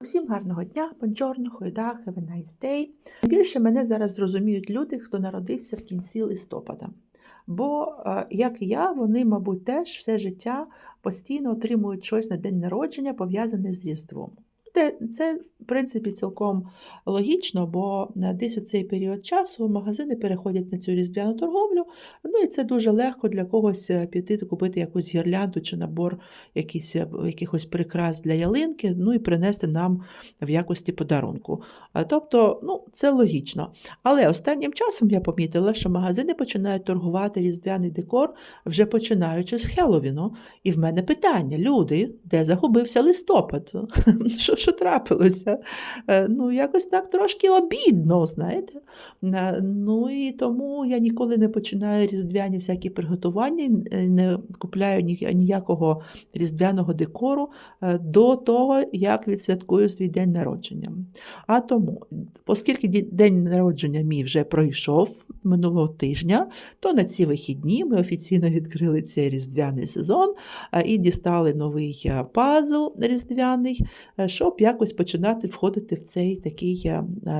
Усім гарного дня, бонджорно, хойда, have a nice day. Більше мене зараз зрозуміють люди, хто народився в кінці листопада. Бо, е, як і я, вони, мабуть, теж все життя постійно отримують щось на день народження, пов'язане з Різдвом. Це, в принципі, цілком логічно, бо е, десь у цей період часу магазини переходять на цю різдвяну торговлю, ну і це дуже легко для когось е, піти купити якусь гірлянду чи набор якісь, е, якихось прикрас для ялинки, ну і принести нам в якості подарунку. Тобто, ну, це логічно. Але останнім часом я помітила, що магазини починають торгувати різдвяний декор вже починаючи з Хелловіну. І в мене питання: люди, де загубився листопад? що трапилося? Е, Ну, якось так трошки обідно, знаєте. Е, Ну і тому я ніколи не починаю різдвяні всякі приготування, е, не купляю ніякого різдвяного декору до того, як відсвяткую свій день народження. А тому, оскільки день народження мій вже пройшов минулого тижня, то на ці вихідні ми офіційно відкрили цей різдвяний сезон і дістали новий пазл різдвяний, е, щоб якось починати входити в цей такий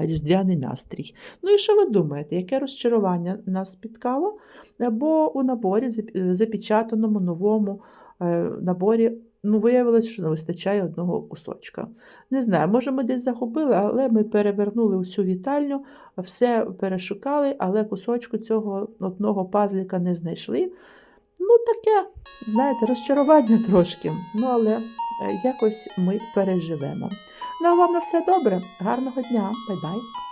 різдвяний настрій. Ну і що ви думаєте, яке розчарування нас спіткало? Бо у наборі, е, запечатаному новому наборі, ну, виявилось, що не вистачає одного кусочка. Не знаю, може, ми десь загубили, але ми перевернули усю вітальню, все перешукали, але кусочку цього одного пазліка не знайшли. Ну, таке, знаєте, розчарування трошки. Ну, але е, якось ми переживемо. Ну, а вам на все добре. Гарного дня. Бай-бай.